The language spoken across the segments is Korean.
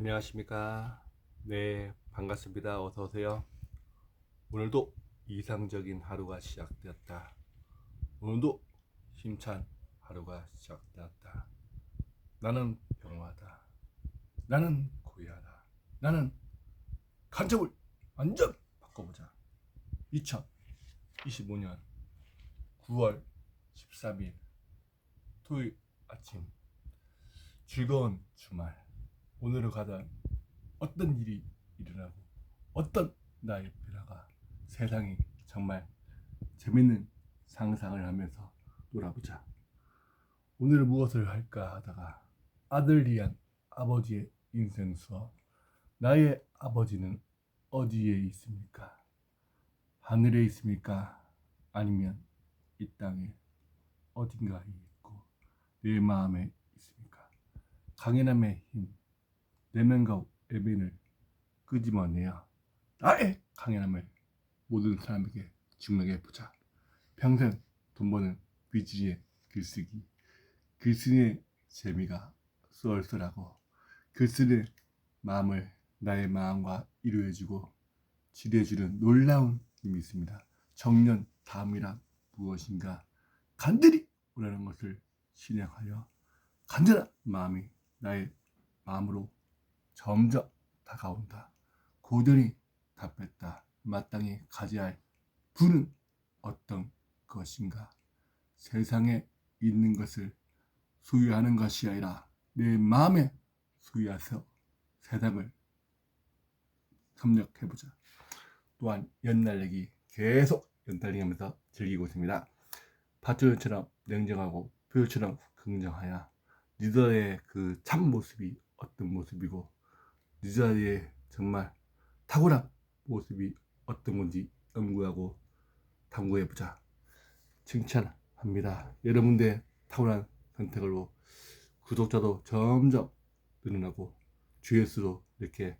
안녕하십니까. 네, 반갑습니다. 어서 오세요. 오늘도 이상적인 하루가 시작되었다. 오늘도 힘찬 하루가 시작되었다. 나는 평화다. 나는 고요하다. 나는 간접을 완전 바꿔보자. 2025년 9월 13일 토요일 아침 즐거운 주말 오늘을 가던 어떤 일이 일어나고 어떤 나의 변화가 세상이 정말 재밌는 상상을 하면서 놀아보자. 오늘 무엇을 할까 하다가 아들 위한 아버지의 인생 수업. 나의 아버지는 어디에 있습니까? 하늘에 있습니까? 아니면 이 땅에 어딘가에 있고 내 마음에 있습니까? 강인함의 힘, 내면과 외면을 끄집어내야 나의 강인함을 모든 사람에게 증명해 보자. 평생 돈 버는 비지의 글쓰기, 글쓰기의 재미가 쏠쏠하고 글쓰는 마음을 나의 마음과 이루어주고 지려주는 놀라운 힘이 있습니다. 정년 다음이란 무엇인가 간절히 원하는 것을 실행하여 간절한 마음이 나의 마음으로 점점 다가온다. 고전히 답했다. 마땅히 가져야 할 부는 어떤 것인가? 세상에 있는 것을 소유하는 것이 아니라 내 마음에 소유해서 세상을 협력해보자. 또한 연날레기 계속 연달리하면서 즐기고 있습니다. 파트너처럼 냉정하고 표현처럼 긍정하여 리더의 그 참 모습이 어떤 모습이고 리더의 정말 탁월한 모습이 어떤 건지 연구하고 탐구해보자. 칭찬합니다. 여러분들의 탁월한 선택으로 구독자도 점점 늘어나고 조회수도 이렇게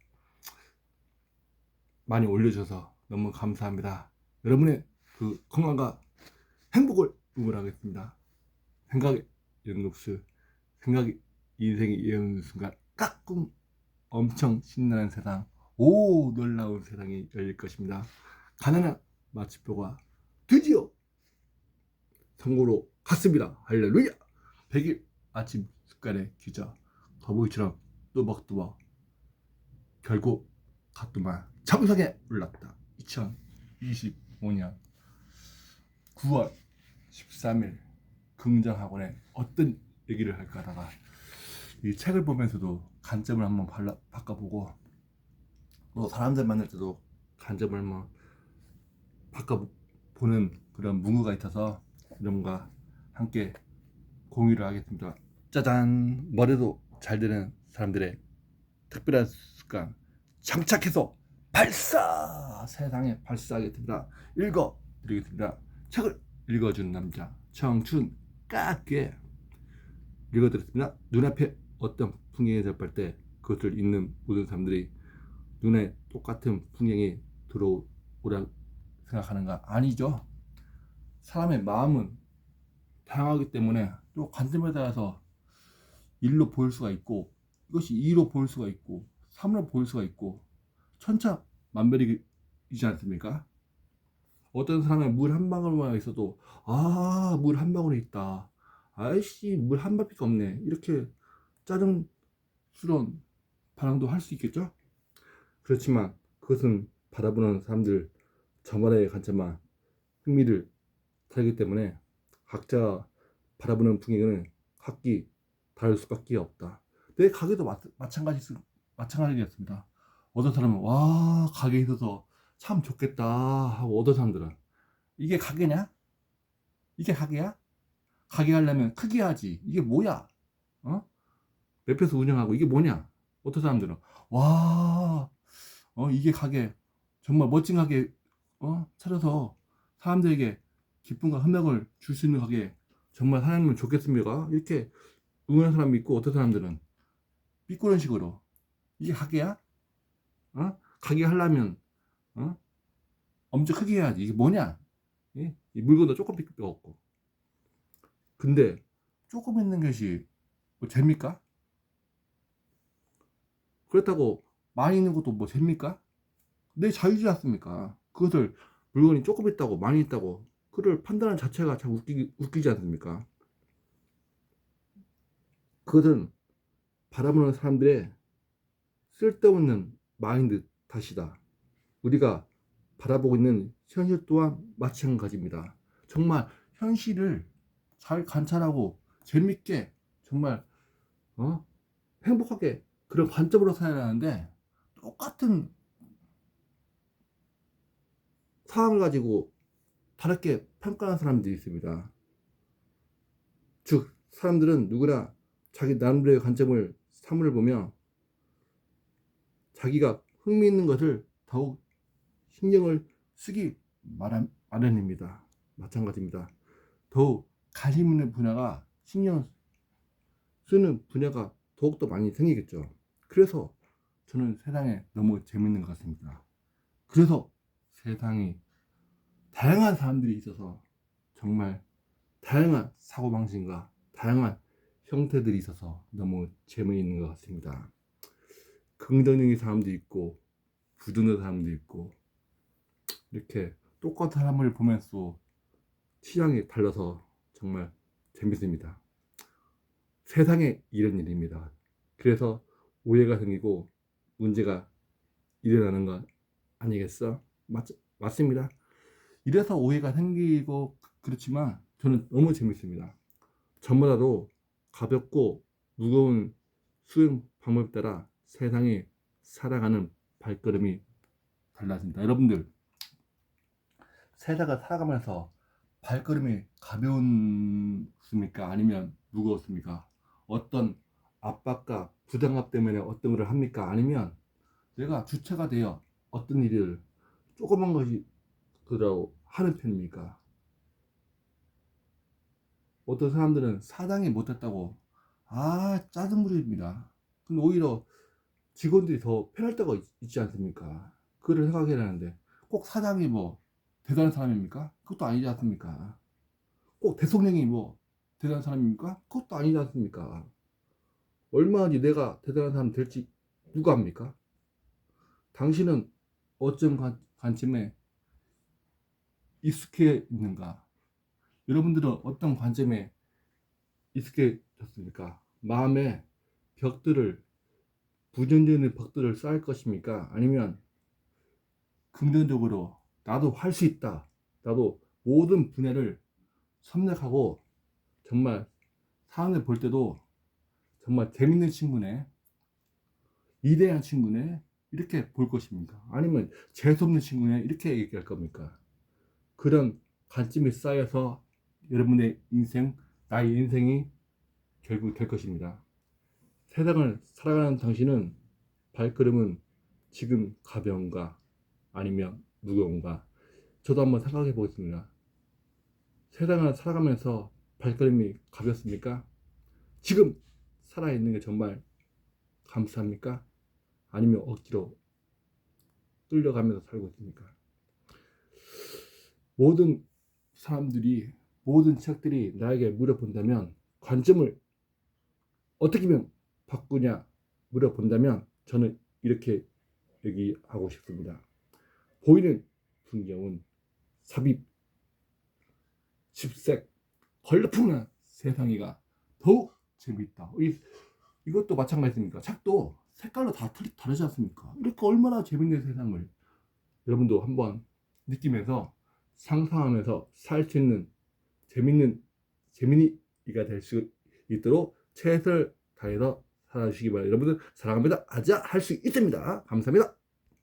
많이 올려줘서 너무 감사합니다. 여러분의 그 건강과 행복을 응원하겠습니다. 생각의 연극수, 생각이 인생이 이어오는 순간 까꿍 엄청 신나는 세상, 오 놀라운 세상이 열릴 것입니다. 가난한 마치표가 드디어 성공으로 갔습니다. 할렐루야! 100일 아침 습관의 기자 더보이처럼 또박또박 결국 가뚜만 정상에 올랐다. 2025년 9월 13일 긍정학원에 어떤 얘기를 할까 하다가 이 책을 보면서도 관점을 한번 발라, 바꿔보고 또 사람들 만날 때도 관점을 한번 바꿔보는 그런 문구가 있어서 여러분과 함께 공유를 하겠습니다. 짜잔 머리도 잘 되는 사람들의 특별한 습관 장착해서 발사 세상에 발사하겠습니다. 읽어 드리겠습니다. 책을 읽어준 남자 청춘 까게 읽어드렸습니다. 눈앞에 어떤 풍경이 접할 때 그것을 읽는 모든 사람들이 눈에 똑같은 풍경이 들어오라 생각하는가 아니죠. 사람의 마음은 다양하기 때문에 또 관점에 따라서 일로 보일 수가 있고 이것이 2로 보일 수가 있고 3로 보일 수가 있고 천차 만별이지 않습니까? 어떤 사람의 물한 방울만 있어도 아 물 한 방울이 있다 아이씨 물 한 바퀴가 없네 이렇게 짜증스러운 반응도 할 수 있겠죠? 그렇지만 그것은 바라보는 사람들 저만의 관점만 흥미를 살기 때문에 각자 바라보는 풍경은 각기 다를 수밖에 없다. 내 가게도 마, 마찬가지 마찬가지였습니다. 어떤 사람은 와 가게에 있어서 참 좋겠다 하고 어떤 사람들은 이게 가게냐? 이게 가게야? 가게 하려면 크게 하지. 이게 뭐야? 어? 맵에서 운영하고 이게 뭐냐? 어떤 사람들은 와, 어 이게 가게 정말 멋진 가게 어 차려서 사람들에게 기쁨과 흠명을 줄 수 있는 가게 정말 사장님은 좋겠습니까? 이렇게 응원하는 사람이 있고 어떤 사람들은 삐꾸는 식으로 이게 가게야? 어? 가게 하려면 어? 엄청 크게 해야지 이게 뭐냐? 예? 이 물건도 조금 삐끗 없고 근데 조금 있는 것이 뭐 됩니까? 그렇다고 많이 있는 것도 뭐 됩니까? 내 자유지 않습니까? 그것을 물건이 조금 있다고 많이 있다고 그를 판단하는 자체가 참 웃기, 웃기지 않습니까? 그것은 바라보는 사람들의 쓸데없는 마인드 탓이다. 우리가 바라보고 있는 현실 또한 마찬가지입니다. 정말 현실을 잘 관찰하고 재밌게 정말 어? 행복하게 그런 관점으로 살아야 하는데 똑같은 상황을 가지고 다르게 평가하는 사람들이 있습니다. 즉 사람들은 누구나 자기 나름대로의 관점을 사물을 보며 자기가 흥미있는 것을 더욱 신경을 쓰기 마련, 마련입니다. 마찬가지입니다. 더욱 관심 있는 분야가 신경 쓰는 분야가 더욱더 많이 생기겠죠. 그래서 저는 세상에 너무 재밌는 것 같습니다. 그래서 세상이 다양한 사람들이 있어서 정말 다양한 사고방식과 다양한 형태들이 있어서 너무 재미있는 것 같습니다. 긍정적인 사람도 있고 부드러운 사람도 있고 이렇게 똑같은 사람을 보면서 취향이 달라서 정말 재밌습니다. 세상에 이런 일입니다. 그래서 오해가 생기고 문제가 일어나는 것 아니겠어? 맞, 맞습니다. 이래서 오해가 생기고 그렇지만 저는 너무 재밌습니다. 저보다도 가볍고 무거운 수행 방법에 따라 세상이 살아가는 발걸음이 달라집니다. 여러분들 세상을 살아가면서 발걸음이 가벼웠습니까? 아니면 무거웠습니까? 어떤 압박과 부담감 때문에 어떤 것을 합니까? 아니면 내가 주체가 되어 어떤 일을 조그만 것이 그러고 하는 편입니까? 어떤 사람들은 사장이 못했다고 아 짜증부립니다. 근데 오히려 직원들이 더 편할 때가 있, 있지 않습니까? 그를 생각해야 하는데 꼭 사장이 뭐 대단한 사람입니까? 그것도 아니지 않습니까? 꼭 대통령이 뭐 대단한 사람입니까? 그것도 아니지 않습니까? 얼마나 내가 대단한 사람 될지 누가 합니까? 당신은 관, 관점에 익숙해 있는가? 여러분들은 어떤 관점에 익숙해졌습니까? 마음에 벽들을 부정적인 벽들을 쌓을 것입니까? 아니면 긍정적으로 나도 할 수 있다. 나도 모든 분야를 섭렵하고 정말 사람을 볼 때도 정말 재밌는 친구네, 위대한 친구네 이렇게 볼 것입니까? 아니면 재수없는 친구네 이렇게 얘기할 겁니까? 그런 관점이 쌓여서 여러분의 인생, 나의 인생이 결국 될 것입니다. 세상을 살아가는 당신은 발걸음은 지금 가벼운가 아니면 무거운가 저도 한번 생각해 보겠습니다. 세상을 살아가면서 발걸음이 가볍습니까? 지금 살아있는 게 정말 감사합니까? 아니면 억지로 끌려가면서 살고 있습니까? 모든 사람들이 모든 책들이 나에게 물어본다면 관점을 어떻게 하면 바꾸냐 물어본다면 저는 이렇게 얘기하고 싶습니다. 보이는 풍경은 삽입, 집색, 걸러풍한 세상이가 더욱 재밌다. 이, 이것도 마찬가지입니까? 책도 색깔로 다 틀리, 다르지 않습니까? 이렇게 얼마나 재밌는 세상을 여러분도 한번 느끼면서 상상하면서 살 수 있는 재밌는 재민이가 될 수 있도록 최선을 다해서 살아주시기 바랍니다. 여러분들 사랑합니다. 아자 할 수 있습니다. 감사합니다.